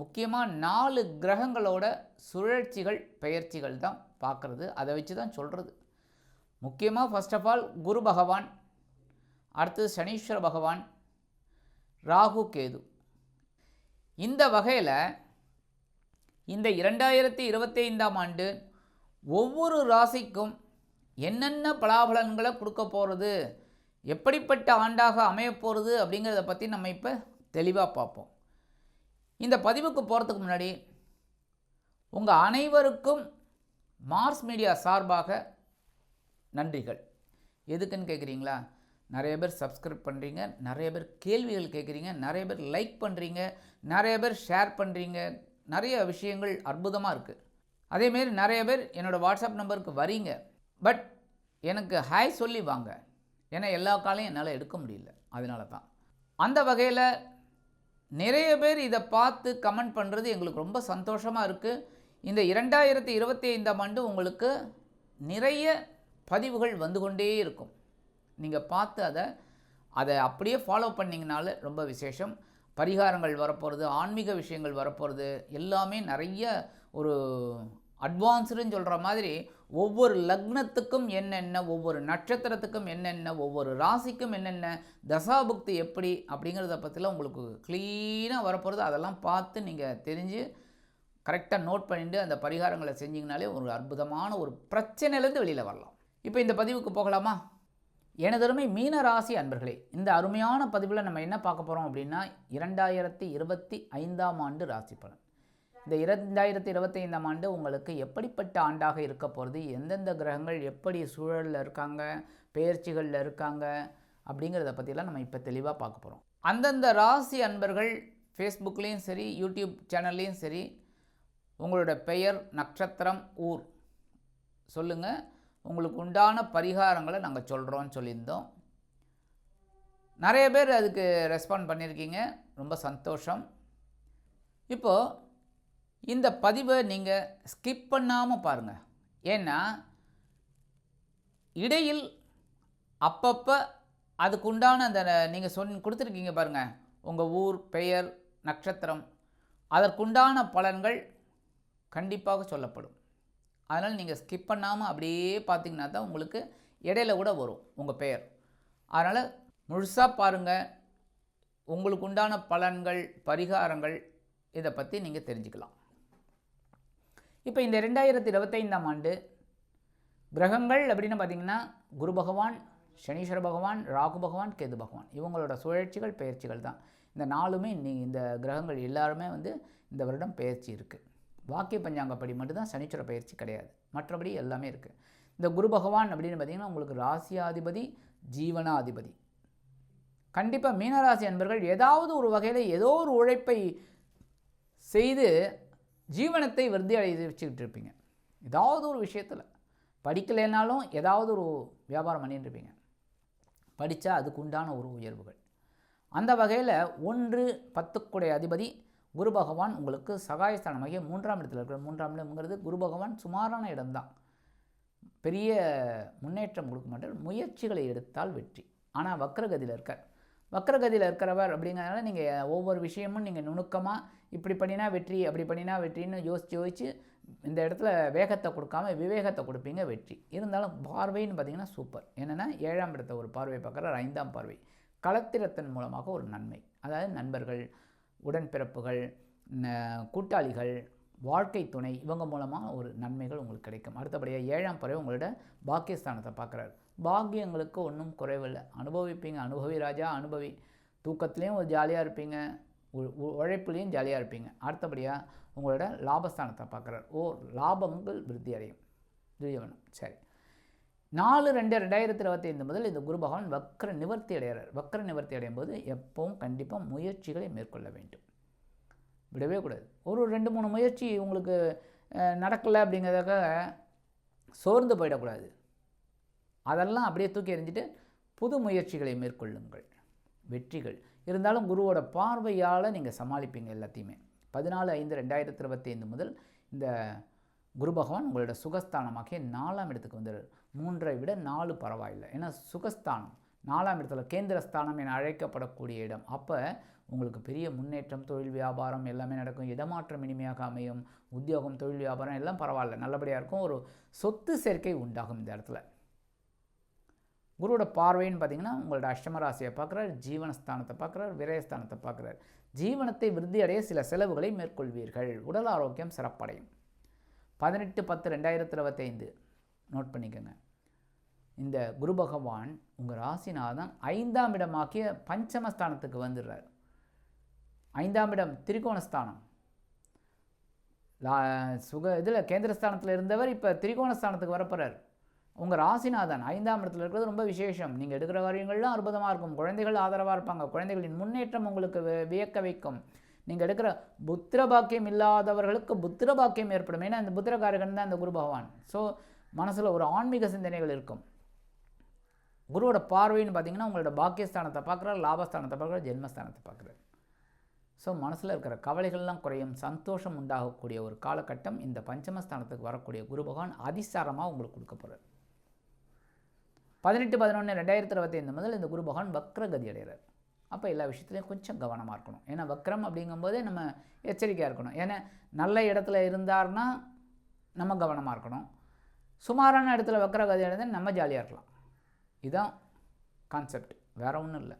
முக்கியமாக நாலு கிரகங்களோட சுழற்சிகள் பெயர்ச்சிகள் தான் பார்க்குறது. அதை வச்சு தான் சொல்கிறது முக்கியமாக ஃபஸ்ட் ஆஃப் ஆல் குரு பகவான் அடுத்தது சனீஸ்வர பகவான் ராகு கேது. இந்த வகையில் இந்த இரண்டாயிரத்தி இருபத்தி ஐந்தாம் ஆண்டு ஒவ்வொரு ராசிக்கும் என்னென்ன பலாபலன்களை கொடுக்க போகிறது எப்படிப்பட்ட ஆண்டாக அமையப்போகிறது அப்படிங்கிறத பற்றி நம்ம இப்போ தெளிவாக பார்ப்போம். இந்த பதிவுக்கு போகிறதுக்கு முன்னாடி உங்கள் அனைவருக்கும் மார்ஸ் மீடியா சார்பாக நன்றிகள். எதுக்குன்னு கேட்குறீங்களா நிறைய பேர் சப்ஸ்கிரைப் பண்ணுறீங்க நிறைய பேர் கேள்விகள் கேட்குறீங்க நிறைய பேர் லைக் பண்ணுறீங்க நிறைய பேர் ஷேர் பண்ணுறீங்க நிறைய விஷயங்கள் அற்புதமாக இருக்குது அதேமாரி நிறைய பேர் என்னோடய வாட்ஸ்அப் நம்பருக்கு வரீங்க பட் எனக்கு ஹாய் சொல்லி வாங்க. ஏன்னா எல்லா காலையும் என்னால் எடுக்க முடியல. அதனால தான் அந்த வகையில் நிறைய பேர் இதை பார்த்து கமெண்ட் பண்ணுறது எங்களுக்கு ரொம்ப சந்தோஷமாக இருக்குது இந்த இரண்டாயிரத்தி இருபத்தி ஐந்தாம் ஆண்டு உங்களுக்கு நிறைய பதிவுகள் வந்து கொண்டே இருக்கும். நீங்கள் பார்த்து அதை அதை அப்படியே ஃபாலோ பண்ணிங்கனால ரொம்ப விசேஷம். பரிகாரங்கள் வரப்போகிறது ஆன்மீக விஷயங்கள் வரப்போகிறது எல்லாமே நிறைய ஒரு அட்வான்ஸ்டுன்னு சொல்கிற மாதிரி ஒவ்வொரு லக்னத்துக்கும் என்னென்ன ஒவ்வொரு நட்சத்திரத்துக்கும் என்னென்ன ஒவ்வொரு ராசிக்கும் என்னென்ன தசாபுக்தி எப்படி அப்படிங்கிறத பற்றிலாம் உங்களுக்கு க்ளீனாக வரப்போகிறது அதெல்லாம் பார்த்து நீங்கள் தெரிஞ்சு கரெக்டாக நோட் பண்ணிட்டு அந்த பரிகாரங்களை செஞ்சிங்கனாலே ஒரு அற்புதமான ஒரு பிரச்சனையிலேருந்து வெளியில் வரலாம். இப்போ இந்த பதிவுக்கு போகலாமா? எனதருமை மீன ராசி அன்பர்களே இந்த அருமையான பதிவில் நம்ம என்ன பார்க்க போகிறோம் அப்படின்னா இரண்டாயிரத்தி இருபத்தி ஐந்தாம் ஆண்டு ராசி பலன். இந்த இரண்டாயிரத்தி இருபத்தி ஐந்தாம் ஆண்டு உங்களுக்கு எப்படிப்பட்ட ஆண்டாக இருக்க போகிறது எந்தெந்த கிரகங்கள் எப்படி சூழலில் இருக்காங்க? பெயர்ச்சிகளில் இருக்காங்க? அப்படிங்கிறத பற்றிலாம் நம்ம இப்போ தெளிவாக பார்க்க போகிறோம் அந்தந்த ராசி அன்பர்கள் ஃபேஸ்புக்லேயும் சரி யூடியூப் சேனல்லையும் சரி உங்களோட பெயர் நட்சத்திரம் ஊர். சொல்லுங்கள் உங்களுக்கு உண்டான பரிகாரங்களை நாங்கள் சொல்கிறோன்னு சொல்லியிருந்தோம். நிறைய பேர் அதுக்கு ரெஸ்பாண்ட் பண்ணியிருக்கீங்க. ரொம்ப சந்தோஷம். இப்போது இந்த பதிவை நீங்கள் ஸ்கிப் பண்ணாமல் பாருங்கள் ஏன்னா இடையில் அப்பப்போ அதுக்குண்டான அந்த நீங்கள் சொன் கொடுத்துருக்கீங்க பாருங்கள் உங்கள் ஊர் பெயர் நட்சத்திரம் அதற்குண்டான பலன்கள் கண்டிப்பாக சொல்லப்படும். அதனால் நீங்கள் ஸ்கிப் பண்ணாமல் அப்படியே பார்த்தீங்கன்னா தான் உங்களுக்கு இடையில கூட வரும் உங்கள் பெயர். அதனால் முழுசாக பாருங்கள் உங்களுக்கு உண்டான பலன்கள் பரிகாரங்கள் இதை பற்றி நீங்கள் தெரிஞ்சுக்கலாம். இப்போ இந்த ரெண்டாயிரத்தி இருபத்தைந்தாம் ஆண்டு கிரகங்கள் அப்படின்னு பார்த்தீங்கன்னா குரு பகவான் சனீஸ்வர பகவான் ராகு பகவான் கேது பகவான். இவங்களோட சுழற்சிகள் பெயர்ச்சிகள் தான். இந்த நாலுமே இன்னி இந்த கிரகங்கள் எல்லாருமே வந்து இந்த வருடம் பெயர்ச்சி இருக்குது வாக்கிய பஞ்சாங்கப்படி மட்டும்தான் சனீஸ்வர பயிற்சி கிடையாது. மற்றபடி எல்லாமே இருக்குது இந்த குரு பகவான் அப்படின்னு பார்த்தீங்கன்னா உங்களுக்கு ராசியாதிபதி ஜீவனாதிபதி. கண்டிப்பாக மீனராசி அன்பர்கள் ஏதாவது ஒரு வகையில் ஏதோ ஒரு உழைப்பை செய்து ஜீவனத்தை விருத்தி அடைய வச்சுக்கிட்டு இருப்பீங்க ஏதாவது ஒரு விஷயத்தில் படிக்கலைனாலும் ஏதாவது ஒரு வியாபாரம் பண்ணிட்டு இருப்பீங்க படித்தா அதுக்கு உண்டான ஒரு உயர்வுகள். அந்த வகையில் ஒன்று பத்துக்குடைய அதிபதி குரு பகவான் உங்களுக்கு சகாயஸ்தானமாகிய மூன்றாம் இடத்தில் இருக்கிற மூன்றாம் இடம்ங்கிறது குரு பகவான் சுமாரான இடம்தான். பெரிய முன்னேற்றம் கொடுக்க மாட்டார் முயற்சிகளை எடுத்தால் வெற்றி. ஆனால் வக்ரகதியில் இருக்கார். வக்கரகதியில் இருக்கிறவர் அப்படிங்கிறதுனால நீங்கள் ஒவ்வொரு விஷயமும் நீங்கள் நுணுக்கமாக இப்படி பண்ணினா வெற்றி அப்படி பண்ணினா வெற்றின்னு யோசித்து யோசித்து இந்த இடத்துல வேகத்தை கொடுக்காம விவேகத்தை கொடுப்பீங்க வெற்றி. இருந்தாலும் பார்வைன்னு பார்த்தீங்கன்னா சூப்பர். என்னென்னா ஏழாம் இடத்தை ஒரு பார்வை பார்க்குறார் ஐந்தாம் பார்வை. களத்திரத்தின் மூலமாக ஒரு நன்மை. அதாவது நண்பர்கள் உடன்பிறப்புகள் கூட்டாளிகள் வாழ்க்கை துணை இவங்க மூலமாக ஒரு நன்மைகள் உங்களுக்கு கிடைக்கும். அடுத்தபடியாக ஏழாம் பறவை உங்களோட பாக்கியஸ்தானத்தை பார்க்குறாரு. பாக்கியங்களுக்கு ஒன்றும் குறைவில்லை. அனுபவிப்பீங்க. அனுபவி ராஜா அனுபவி. தூக்கத்துலேயும் ஒரு ஜாலியாக இருப்பீங்க. உ- உழைப்புலேயும் ஜாலியாக இருப்பீங்க. அடுத்தபடியாக உங்களோட லாபஸ்தானத்தை பார்க்குறாரு. ஓ லாபங்கள் விருத்தி அடையும். துரியவனம் சரி. நாலு ரெண்டு ரெண்டாயிரத்தி இருபத்தி ஐந்து முதல் இந்த குரு பகவான் வக்ர நிவர்த்தி அடைகிறார். வக்ர நிவர்த்தி அடையும் போது எப்பவும் கண்டிப்பாக முயற்சிகளை மேற்கொள்ள வேண்டும். விடவே கூடாது. ஒரு ரெண்டு மூணு முயற்சி உங்களுக்கு நடக்கலை அப்படிங்கிறதாக சோர்ந்து போயிடக்கூடாது. அதெல்லாம் அப்படியே தூக்கி எறிஞ்சிட்டு புது முயற்சிகளை மேற்கொள்ளுங்கள். வெற்றிகள். இருந்தாலும் குருவோட பார்வையால் நீங்கள் சமாளிப்பீங்க எல்லாத்தையுமே. பதினாலு ஐந்து ரெண்டாயிரத்தி இருபத்தைந்து முதல் இந்த குரு பகவான் உங்களோட சுகஸ்தானமாகிய நாலாம் இடத்துக்கு வந்துடுறார் மூன்றை விட நாலு பரவாயில்லை. ஏன்னா சுகஸ்தானம் நாலாம் இடத்துல கேந்திரஸ்தானம் என அழைக்கப்படக்கூடிய இடம். அப்போ உங்களுக்கு பெரிய முன்னேற்றம் தொழில் வியாபாரம் எல்லாமே நடக்கும். இடமாற்றம் இனிமையாக அமையும். உத்தியோகம் தொழில் வியாபாரம் எல்லாம் பரவாயில்ல. நல்லபடியாக இருக்கும். ஒரு சொத்து சேர்க்கை உண்டாகும் இந்த இடத்துல. குருவோட பார்வைன்னு பார்த்தீங்கன்னா உங்களோட அஷ்டம ராசியை பார்க்குறாரு ஜீவனஸ்தானத்தை பார்க்குறாரு விரயஸ்தானத்தை பார்க்குறாரு. ஜீவனத்தை விருத்தி அடைய சில செலவுகளை மேற்கொள்வீர்கள். உடல் ஆரோக்கியம் சிறப்படையும். பதினெட்டு பத்து ரெண்டாயிரத்தி இருபத்தைந்து. நோட் பண்ணிக்கோங்க. இந்த குரு பகவான் உங்கள் ராசிநாதன் ஐந்தாம் இடமாக்கிய பஞ்சமஸ்தானத்துக்கு வந்துடுறார். ஐந்தாம் இடம் திரிகோணஸ்தானம். லா சுக இதில் கேந்திரஸ்தானத்தில் இருந்தவர் இப்போ திரிகோணஸ்தானத்துக்கு வரப்போகிறார் உங்கள் ராசிநாதன் ஐந்தாம் இடத்துல இருக்கிறது ரொம்ப விசேஷம். நீங்கள் எடுக்கிற காரியங்கள்லாம் அற்புதமாக இருக்கும். குழந்தைகள் ஆதரவாக இருப்பாங்க. குழந்தைகளின் முன்னேற்றம் உங்களுக்கு வியக்க வைக்கும். நீங்கள் எடுக்கிற புத்திர பாக்கியம் இல்லாதவர்களுக்கு புத்திர பாக்கியம் ஏற்படும். ஏன்னா இந்த புத்திரகாரகன் தான் இந்த குரு பகவான். ஸோ மனசில் ஒரு ஆன்மீக சிந்தனைகள் இருக்கும். குருவோட பார்வைன்னு பார்த்தீங்கன்னா உங்களோட பாக்கியஸ்தானத்தை பார்க்குறாரு லாபஸ்தானத்தை பார்க்குறாரு ஜென்மஸ்தானத்தை பார்க்குறாரு. ஸோ மனசில் இருக்கிற கவலைகள்லாம் குறையும். சந்தோஷம் உண்டாகக்கூடிய ஒரு காலகட்டம் இந்த பஞ்சமஸ்தானத்துக்கு வரக்கூடிய குரு பகவான் அதிசாரமாக உங்களுக்கு கொடுக்க போகிறார் பதினெட்டு பதினொன்று ரெண்டாயிரத்தி இருபத்தைந்து முதல் இந்த குரு பகவான் வக்ரகதி அடைகிறார் அப்போ எல்லா விஷயத்துலையும் கொஞ்சம் கவனமாக இருக்கணும். ஏன்னா வக்ரம் அப்படிங்கும்போது நம்ம எச்சரிக்கையாக இருக்கணும். ஏன்னா நல்ல இடத்துல இருந்தார்னா நம்ம கவனமாக இருக்கணும். சுமாரான இடத்துல வக்ரகதி அடைந்தால் நம்ம ஜாலியாக இருக்கலாம். இதுதான் கான்செப்ட் வேற ஒன்றும் இல்லை.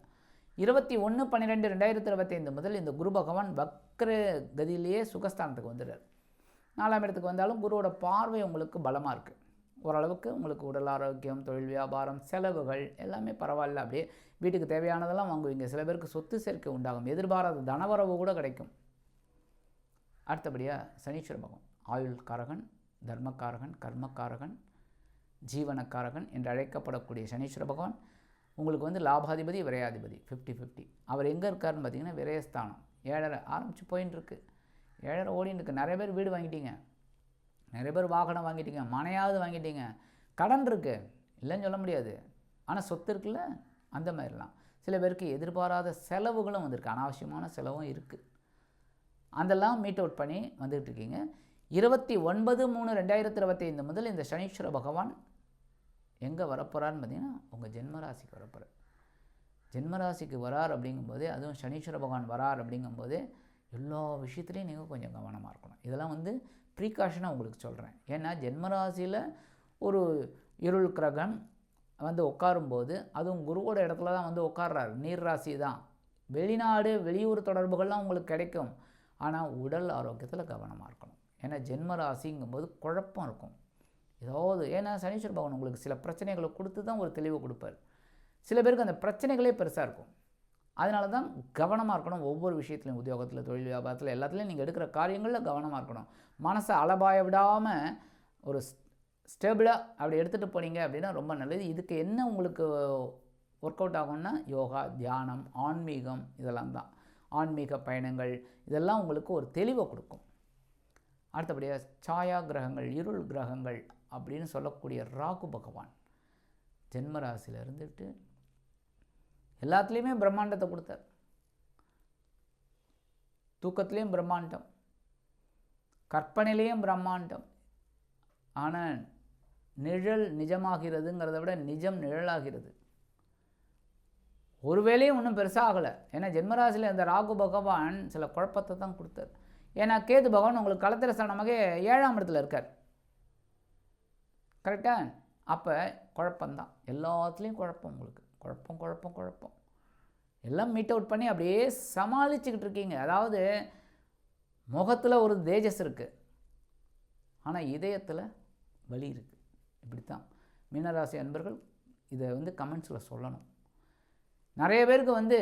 இருபத்தி ஒன்று பன்னிரெண்டு ரெண்டாயிரத்தி இருபத்தைந்து முதல் இந்த குரு பகவான் வக்ர கதியிலேயே சுகஸ்தானத்துக்கு வந்துடுறார். நாலாம் இடத்துக்கு வந்தாலும் குருவோட பார்வை உங்களுக்கு பலமாக இருக்குது ஓரளவுக்கு உங்களுக்கு உடல் ஆரோக்கியம் தொழில் வியாபாரம் செலவுகள் எல்லாமே பரவாயில்ல. அப்படியே வீட்டுக்கு தேவையானதெல்லாம் வாங்குவீங்க. சில பேருக்கு சொத்து சேர்க்கை உண்டாகும். எதிர்பாராத தனவரவு கூட கிடைக்கும். அடுத்தபடியாக சனீஸ்வர பகவான் ஆயுள்காரகன் தர்மக்காரகன் கர்மக்காரகன் ஜீவனக்காரகன் என்று அழைக்கப்படக்கூடிய சனீஸ்வர பகவான் உங்களுக்கு வந்து லாபாதிபதி விரையாதிபதி ஃபிஃப்டி ஃபிஃப்டி அவர் எங்கே இருக்காருன்னு பார்த்தீங்கன்னா விரயஸ்தானம். ஏழரை ஆரம்பித்து போயின்னு இருக்கு. ஏழரை ஓடின்னு இருக்கு. நிறைய பேர் வீடு வாங்கிட்டீங்க. நிறைய பேர் வாகனம் வாங்கிட்டீங்க மனையாவது வாங்கிட்டீங்க. கடன் இருக்குது இல்லைன்னு சொல்ல முடியாது. ஆனால் சொத்து இருக்குல்ல? அந்த மாதிரிலாம். சில பேருக்கு எதிர்பாராத செலவுகளும் வந்திருக்கு. அனாவசியமான செலவும் இருக்குது அதெல்லாம் மீட் அவுட் பண்ணி வந்துக்கிட்டு இருக்கீங்க இருபத்தி ஒன்பது மூணு ரெண்டாயிரத்தி இருபத்தைந்து முதல் இந்த சனீஸ்வர பகவான் எங்கே வரப்போகிறான்னு பார்த்தீங்கன்னா உங்கள் ஜென்மராசிக்கு வரப்போகிறார் ஜென்மராசிக்கு வரார் அப்படிங்கும்போதே அதுவும் சனீஸ்வர பகவான் வரார் அப்படிங்கும்போதே எல்லா விஷயத்துலையும் நீங்கள் கொஞ்சம் கவனமாக இருக்கணும். இதெல்லாம் வந்து ப்ரீகாஷனாக உங்களுக்கு சொல்கிறேன் ஏன்னா ஜென்மராசியில் ஒரு இருள் கிரகம் வந்து உட்காரும்போது அதுவும் குருவோட இடத்துல தான் வந்து உட்கார்றாரு. நீர் ராசி தான். வெளிநாடு வெளியூர் தொடர்புகள்லாம் உங்களுக்கு கிடைக்கும். ஆனால் உடல் ஆரோக்கியத்தில் கவனமாக இருக்கணும். ஏன்னா ஜென்ம ராசிங்கும்போது குழப்பம் இருக்கும். ஏதாவது ஏன்னா சனீஸ்வர பகவான் உங்களுக்கு சில பிரச்சனைகளை கொடுத்து தான் ஒரு தெளிவு கொடுப்பார். சில பேருக்கு அந்த பிரச்சனைகளே பெருசாக இருக்கும். அதனால தான் கவனமாக இருக்கணும் ஒவ்வொரு விஷயத்துலையும் உத்தியோகத்தில் தொழில் வியாபாரத்தில் எல்லாத்துலேயும் நீங்கள் எடுக்கிற காரியங்களில் கவனமாக இருக்கணும். மனசை அலபாய விடாமல் ஒரு ஸ்டேபிளாக அப்படி எடுத்துகிட்டு போனீங்க அப்படின்னா ரொம்ப நல்லது. இதுக்கு என்ன உங்களுக்கு ஒர்க் அவுட் ஆகும்னா யோகா தியானம் ஆன்மீகம் இதெல்லாம் தான். ஆன்மீக பயணங்கள் இதெல்லாம் உங்களுக்கு ஒரு தெளிவை கொடுக்கும். அடுத்தபடியாக சாயா கிரகங்கள் இருள் கிரகங்கள் அப்படின்னு சொல்லக்கூடிய ராகு பகவான் ஜென்மராசியில் இருந்துட்டு எல்லாத்துலேயுமே பிரம்மாண்டத்தை கொடுத்தார். தூக்கத்துலேயும் பிரம்மாண்டம் கற்பனையிலையும் பிரம்மாண்டம். ஆனால் நிழல் நிஜமாகிறதுங்கிறத விட நிஜம் நிழலாகிறது. ஒருவேளையும் ஒன்றும் பெருசாக ஆகலை. ஏன்னா ஜென்மராசியில் இந்த ராகு பகவான் சில குழப்பத்தை தான் கொடுத்தார். ஏன்னா கேது பகவான் உங்களுக்கு களத்திர ஸ்தானமாக ஏழாம் இடத்துல இருக்கார். கரெக்டாக அப்போ குழப்பம்தான். எல்லாத்துலேயும் குழப்பம் உங்களுக்கு. குழப்பம் குழப்பம் குழப்பம். எல்லாம் மீட் அவுட் பண்ணி அப்படியே சமாளிச்சுக்கிட்டு இருக்கீங்க. அதாவது முகத்தில் ஒரு தேஜஸ் இருக்குது ஆனால் இதயத்தில் வலி இருக்குது இப்படித்தான். மீனராசி அன்பர்கள் இதை வந்து கமெண்ட்ஸில் சொல்லணும். நிறைய பேருக்கு வந்து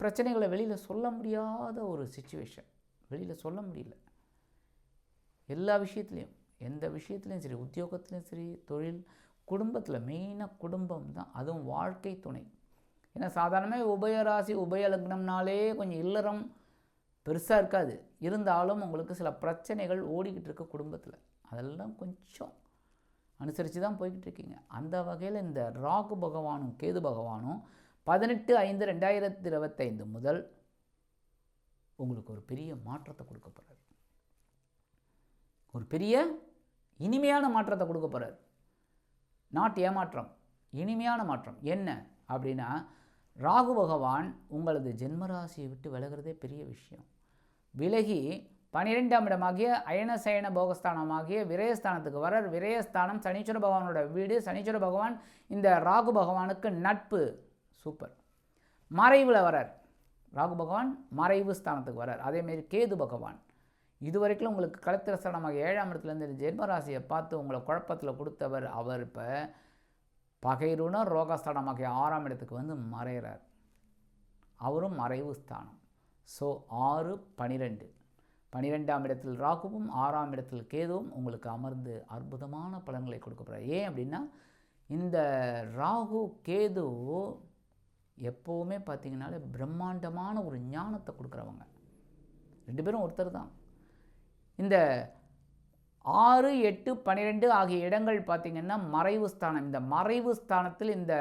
பிரச்சனைகளை வெளியில் சொல்ல முடியாத ஒரு சுச்சுவேஷன் வெளியில் சொல்ல முடியல. எல்லா விஷயத்துலேயும் எந்த விஷயத்துலையும் சரி உத்தியோகத்துலேயும் சரி தொழில் குடும்பத்தில் மெயினாக குடும்பம் தான். அதுவும் வாழ்க்கை துணை. ஏன்னா சாதாரணமாக உபயராசி உபயலக்னம்னாலே கொஞ்சம் இல்லறம் பெருசாக இருக்காது. இருந்தாலும் உங்களுக்கு சில பிரச்சனைகள் ஓடிக்கிட்டு இருக்க குடும்பத்தில். அதெல்லாம் கொஞ்சம் அனுசரித்து தான் போய்கிட்டு இருக்கீங்க. அந்த வகையில் இந்த ராகு பகவானும் கேது பகவானும் பதினெட்டு ஐந்து ரெண்டாயிரத்தி இருபத்தைந்து முதல் உங்களுக்கு ஒரு பெரிய மாற்றத்தை கொடுக்க போகிறார் ஒரு பெரிய இனிமையான மாற்றத்தை கொடுக்க போகிறார் நாட் ஏமாற்றம். இனிமையான மாற்றம். என்ன? அப்படின்னா ராகு பகவான் உங்களது ஜென்மராசியை விட்டு விலகிறதே பெரிய விஷயம். விலகி பனிரெண்டாம் இடமாகிய அயனசயன போகஸ்தானமாகிய விரயஸ்தானத்துக்கு வரார் விரயஸ்தானம் சனீஸ்வர பகவானோட வீடு சனீஸ்வர பகவான் இந்த ராகு பகவானுக்கு நட்பு. சூப்பர். மறைவில் வரார். ராகு பகவான் மறைவு ஸ்தானத்துக்கு வரார். அதேமாரி கேது பகவான். இதுவரைக்கும் உங்களுக்கு கலத்திரசனமாக ஏழாம் இடத்துலேருந்து ஜென்மராசியை பார்த்து உங்களை குழப்பத்தில் கொடுத்தவர் அவர் இப்போ பகைருண ரோகஸ்தானமாகிய ஆறாம் இடத்துக்கு வந்து மறைகிறார். அவரும் மறைவு ஸ்தானம். ஸோ ஆறு பனிரெண்டு. பனிரெண்டாம் இடத்தில் ராகுவும் ஆறாம் இடத்தில் கேதுவும் உங்களுக்கு அமர்ந்து அற்புதமான பலன்களை கொடுக்க போகிறார். ஏன் அப்படின்னா இந்த ராகு கேது எப்போவுமே பார்த்தீங்கன்னாலே பிரம்மாண்டமான ஒரு ஞானத்தை கொடுக்குறவங்க. ரெண்டு பேரும் ஒருத்தர் தான். இந்த ஆறு எட்டு பன்னிரெண்டு ஆகிய இடங்கள் பார்த்திங்கன்னா மறைவு ஸ்தானம். இந்த மறைவு ஸ்தானத்தில் இந்த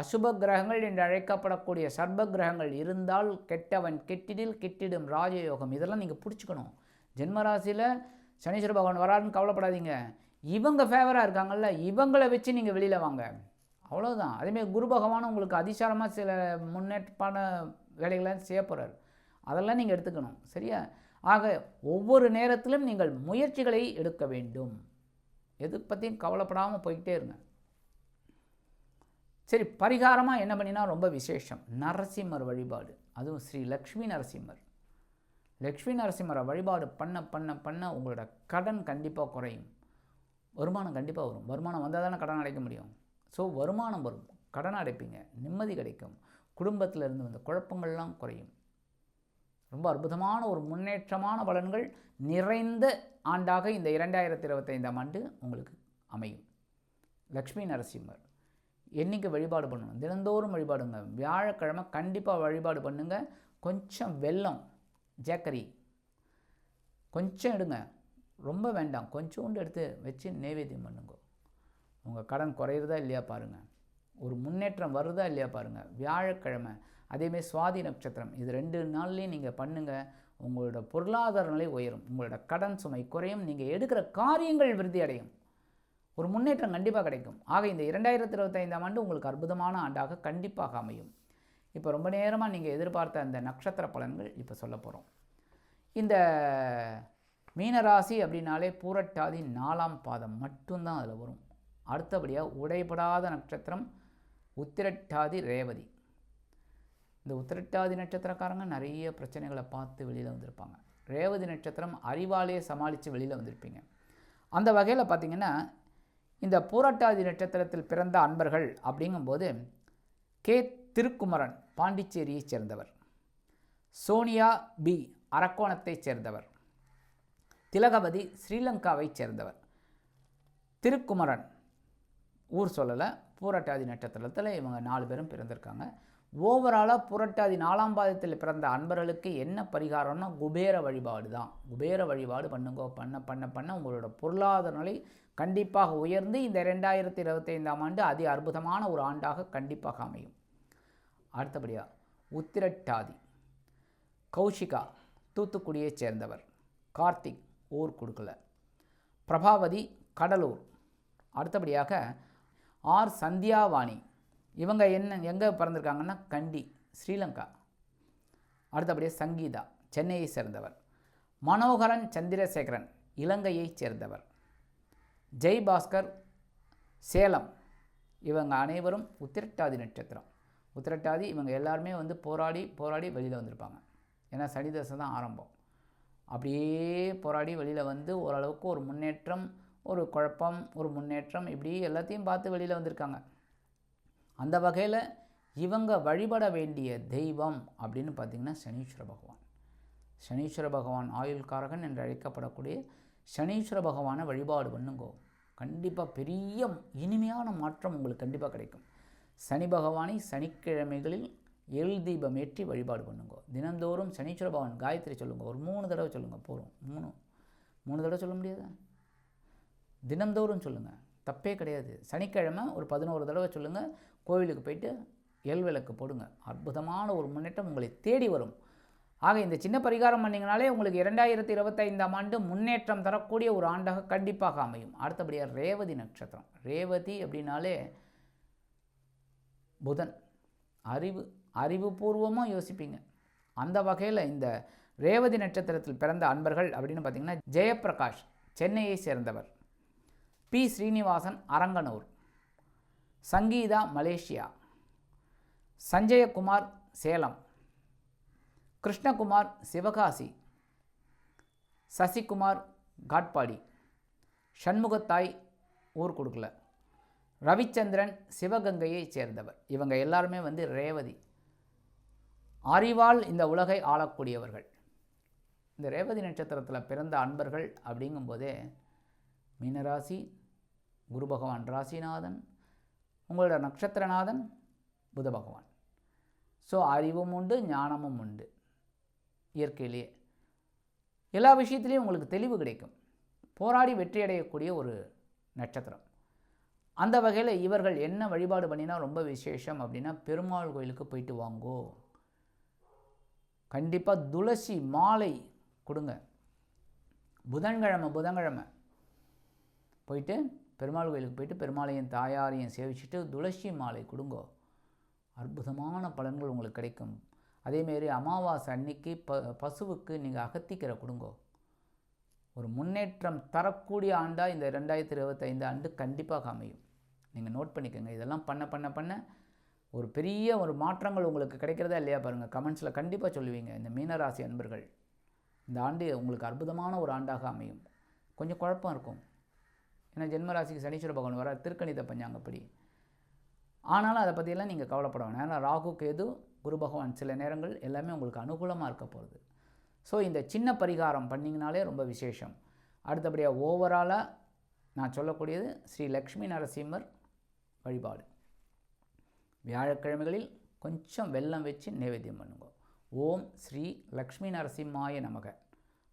அசுப கிரகங்கள் என்று அழைக்கப்படக்கூடிய சர்ப கிரகங்கள் இருந்தால் கெட்டவன் கெட்டிடில் கெட்டிடும் ராஜயோகம். இதெல்லாம் நீங்கள் பிடிச்சிக்கணும். ஜென்மராசியில் சனீஸ்வர பகவான் வராருன்னு கவலைப்படாதீங்க. இவங்க ஃபேவராக இருக்காங்கல்ல இவங்களை வச்சு நீங்கள் வெளியில் வாங்க. அவ்வளோதான் அதேமாதிரி குரு பகவானும் உங்களுக்கு அதிசாரமாக சில முன்னேற்பான வேலைகளை செய்ய போகிறார் அதெல்லாம் நீங்கள் எடுத்துக்கணும். சரியா? ஆக ஒவ்வொரு நேரத்திலும் நீங்கள் முயற்சிகளை எடுக்க வேண்டும். எது பற்றியும் கவலைப்படாமல் போய்கிட்டே இருங்க. சரி பரிகாரமாக என்ன பண்ணினா ரொம்ப விசேஷம். நரசிம்மர் வழிபாடு. அதுவும் ஸ்ரீ லக்ஷ்மி நரசிம்மர். லக்ஷ்மி நரசிம்மரை வழிபாடு பண்ண பண்ண பண்ண உங்களோட கடன் கண்டிப்பாக குறையும். வருமானம் கண்டிப்பாக வரும். வருமானம் வந்தால் தானே கடன் அடைக்க முடியும். ஸோ வருமானம் வரும். கடன் அடைப்பீங்க. நிம்மதி கிடைக்கும். குடும்பத்தில் இருந்து வந்த குழப்பங்கள்லாம் குறையும். ரொம்ப அற்புதமான ஒரு முன்னேற்றமான பலன்கள் நிறைந்த ஆண்டாக இந்த இரண்டாயிரத்தி இருபத்தைந்தாம் ஆண்டு உங்களுக்கு அமையும். லக்ஷ்மி நரசிம்மர் என்றைக்கு வழிபாடு பண்ணணும்? தினந்தோறும் வழிபாடுங்க. வியாழக்கிழமை கண்டிப்பாக வழிபாடு பண்ணுங்கள் கொஞ்சம் வெல்லம் ஜேக்கரி கொஞ்சம் எடுங்க. ரொம்ப வேண்டாம். கொஞ்சோண்டு எடுத்து வச்சு நைவேத்தியம் பண்ணுங்க. உங்கள் கடன் குறையிறதா இல்லையா பாருங்கள் ஒரு முன்னேற்றம் வருதா இல்லையா பாருங்கள் வியாழக்கிழமை அதேமாரி சுவாதி நட்சத்திரம். இது ரெண்டு நாள்லேயும் நீங்கள் பண்ணுங்கள் உங்களோட பொருளாதார நிலை உயரும். உங்களோட கடன் சுமை குறையும். நீங்கள் எடுக்கிற காரியங்கள் விருத்தி அடையும். ஒரு முன்னேற்றம் கண்டிப்பாக கிடைக்கும். ஆக இந்த இரண்டாயிரத்தி இருபத்தைந்தாம் ஆண்டு உங்களுக்கு அற்புதமான ஆண்டாக கண்டிப்பாக அமையும். இப்போ ரொம்ப நேரமாக நீங்கள் எதிர்பார்த்த அந்த நட்சத்திர பலன்கள் இப்போ சொல்ல போகிறோம் இந்த மீனராசி அப்படின்னாலே பூரட்டாதி நாலாம் பாதம் மட்டும்தான் அதில் வரும். அடுத்தபடியாக உடைபடாத நட்சத்திரம் உத்திரட்டாதி ரேவதி. இந்த உத்திரட்டாதி நட்சத்திரக்காரங்க நிறைய பிரச்சனைகளை பார்த்து வெளியில் வந்திருப்பாங்க. ரேவதி நட்சத்திரம் அறிவாலே சமாளித்து வெளியில் வந்திருப்பீங்க. அந்த வகையில் பார்த்திங்கன்னா இந்த பூரட்டாதி நட்சத்திரத்தில் பிறந்த அன்பர்கள் அப்படிங்கும்போது கே திருக்குமரன் பாண்டிச்சேரியைச் சேர்ந்தவர். சோனியா பி அரக்கோணத்தைச் சேர்ந்தவர். திலகவதி ஸ்ரீலங்காவைச் சேர்ந்தவர். திருக்குமரன் ஊர் சொல்லலை பூரட்டாதி நட்சத்திரத்தில் இவங்க நாலு பேரும் பிறந்திருக்காங்க. ஓவராலாக புரட்டாதி நாலாம் பாதத்தில் பிறந்த அன்பர்களுக்கு என்ன பரிகாரம்னா குபேர வழிபாடு தான். குபேர வழிபாடு பண்ணுங்க பண்ண பண்ண பண்ண உங்களோட பொருளாதார நிலை கண்டிப்பாக உயர்ந்து இந்த ரெண்டாயிரத்தி இருபத்தைந்தாம் ஆண்டு அதி அற்புதமான ஒரு ஆண்டாக கண்டிப்பாக அமையும். அடுத்தபடியாக உத்திரட்டாதி. கௌஷிகா தூத்துக்குடியைச் சேர்ந்தவர். கார்த்திக் ஊர் கொடுக்கல. பிரபாவதி கடலூர். அடுத்தபடியாக ஆர் சந்தியாவாணி. இவங்க என்ன எங்கே பிறந்திருக்காங்கன்னா கண்டி ஸ்ரீலங்கா. அடுத்தபடியாக சங்கீதா சென்னையை சேர்ந்தவர். மனோகரன் சந்திரசேகரன் இலங்கையைச் சேர்ந்தவர். ஜெய்பாஸ்கர் சேலம். இவங்க அனைவரும் உத்திரட்டாதி நட்சத்திரம். உத்திரட்டாதி இவங்க எல்லாருமே வந்து போராடி போராடி வெளியில் வந்திருப்பாங்க. ஏன்னா சனி தசை தான் ஆரம்பம். அப்படியே போராடி வெளியில் வந்து ஓரளவுக்கு ஒரு முன்னேற்றம் ஒரு குழப்பம் ஒரு முன்னேற்றம் இப்படி எல்லாத்தையும் பார்த்து வெளியில் வந்திருக்காங்க. அந்த வகையில் இவங்க வழிபட வேண்டிய தெய்வம் அப்படின்னு பார்த்திங்கன்னா சனீஸ்வர பகவான். சனீஸ்வர பகவான் ஆயுள்காரகன் என்று அழைக்கப்படக்கூடிய சனீஸ்வர பகவானை வழிபாடு பண்ணுங்கோ. கண்டிப்பாக பெரிய இனிமையான மாற்றம் உங்களுக்கு கண்டிப்பாக கிடைக்கும். சனி பகவானை சனிக்கிழமைகளில் எல் தீபம் ஏற்றி வழிபாடு பண்ணுங்க. தினந்தோறும் சனீஸ்வர பகவான் காயத்ரி சொல்லுங்கள் ஒரு மூணு தடவை சொல்லுங்கள் போகிறோம் மூணு. மூணு தடவை சொல்ல முடியாதா? தினந்தோறும் சொல்லுங்கள் தப்பே கிடையாது. சனிக்கிழமை ஒரு பதினோரு தடவை சொல்லுங்கள் கோவிலுக்கு போயிட்டு எல் விளக்கு போடுங்க. அற்புதமான ஒரு முன்னேற்றம் உங்களை தேடி வரும். ஆக இந்த சின்ன பரிகாரம் பண்ணிங்கனாலே உங்களுக்கு இரண்டாயிரத்தி இருபத்தைந்தாம் ஆண்டு முன்னேற்றம் தரக்கூடிய ஒரு ஆண்டாக கண்டிப்பாக அமையும். அடுத்தபடியாக ரேவதி நட்சத்திரம். ரேவதி அப்படின்னாலே புதன். அறிவு அறிவுபூர்வமாக யோசிப்பீங்க. அந்த வகையில் இந்த ரேவதி நட்சத்திரத்தில் பிறந்த அன்பர்கள் அப்படின்னு பார்த்தீங்கன்னா ஜெயப்பிரகாஷ் சென்னையை சேர்ந்தவர். பி. ஸ்ரீனிவாசன் அரங்கனூர். சங்கீதா மலேசியா. சஞ்சயகுமார் சேலம். கிருஷ்ணகுமார் சிவகாசி. சசிகுமார் காட்பாடி. சண்முகத்தாய் ஊர் கொடுக்கல. ரவிச்சந்திரன் சிவகங்கையைச் சேர்ந்தவர். இவங்க எல்லாருமே வந்து ரேவதி. அறிவால் இந்த உலகை ஆளக்கூடியவர்கள். இந்த ரேவதி நட்சத்திரத்தில் பிறந்த அன்பர்கள் அப்படிங்கும்போதே மீனராசி குரு பகவான் ராசிநாதன் உங்களோட நட்சத்திரநாதன் புத பகவான். ஸோ அறிவும் உண்டு ஞானமும் உண்டு. இயற்கையிலேயே. எல்லா விஷயத்துலேயும் உங்களுக்கு தெளிவு கிடைக்கும். போராடி வெற்றி அடையக்கூடிய ஒரு நட்சத்திரம். அந்த வகையில் இவர்கள் என்ன வழிபாடு பண்ணினா ரொம்ப விசேஷம் அப்படின்னா பெருமாள் கோயிலுக்கு போயிட்டு வாங்கோ. கண்டிப்பாக துளசி மாலை கொடுங்க. புதன்கிழமை புதன்கிழமை போயிட்டு பெருமாள் கோயிலுக்கு போயிட்டு பெருமாளையும் தாயாரையும் சேவிச்சுட்டு துளசி மாலை கொடுங்கோ. அற்புதமான பலன்கள் உங்களுக்கு கிடைக்கும். அதேமாரி அமாவாசை அன்னைக்கு ப பசுவுக்கு நீங்கள் அகத்திக்கரை கொடுங்கோ. ஒரு முன்னேற்றம் தரக்கூடிய ஆண்டாக இந்த ரெண்டாயிரத்தி இருபத்தைந்து ஆண்டு கண்டிப்பாக அமையும் நீங்கள் நோட் பண்ணிக்கோங்க. இதெல்லாம் பண்ண பண்ண பண்ண ஒரு பெரிய ஒரு மாற்றங்கள் உங்களுக்கு கிடைக்கிறதா இல்லையா பாருங்கள் கமெண்ட்ஸில் கண்டிப்பாக சொல்லுவீங்க. இந்த மீனராசி அன்பர்கள். இந்த ஆண்டு உங்களுக்கு அற்புதமான ஒரு ஆண்டாக அமையும். கொஞ்சம் குழப்பம் இருக்கும். ஏன்னா ஜென்மராசிக்கு சனீஸ்வர பகவான் வர திருக்கணித பஞ்சாங்கப்படி. ஆனாலும் அதை பற்றியெல்லாம் நீங்கள் கவலைப்பட வேணாம். ஏன்னா ராகு கேது குரு பகவான் சில நேரங்கள் எல்லாமே உங்களுக்கு அனுகூலமாக இருக்க போகிறது ஸோ இந்த சின்ன பரிகாரம் பண்ணிங்கனாலே ரொம்ப விசேஷம். அடுத்தபடியாக ஓவராலாக நான் சொல்லக்கூடியது ஸ்ரீ லக்ஷ்மி நரசிம்மர் வழிபாடு. வியாழக்கிழமைகளில் கொஞ்சம் வெல்லம் வச்சு நைவேத்தியம் பண்ணுங்க. ஓம் ஸ்ரீ லக்ஷ்மி நரசிம்மாய நமக.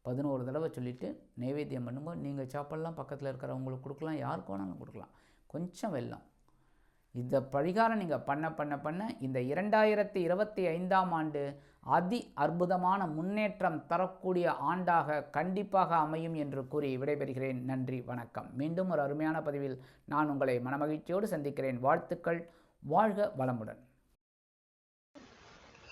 பதினோரு தடவை சொல்லிவிட்டு நைவேத்தியம் பண்ணும்போது நீங்கள் சாப்பிட்லாம் பக்கத்தில் இருக்கிறவங்களுக்கு கொடுக்கலாம் யாருக்கு வேணாலும் கொடுக்கலாம். கொஞ்சம் வெல்லம். இந்த பரிகாரம் நீங்கள் பண்ண பண்ண பண்ண இந்த இரண்டாயிரத்தி இருபத்தி ஐந்தாம் ஆண்டு அதி அற்புதமான முன்னேற்றம் தரக்கூடிய ஆண்டாக கண்டிப்பாக அமையும் என்று கூறி விடைபெறுகிறேன். நன்றி வணக்கம். மீண்டும் ஒரு அருமையான பதிவில் நான் உங்களை மனமகிழ்ச்சியோடு சந்திக்கிறேன். வாழ்த்துக்கள். வாழ்க வளமுடன்.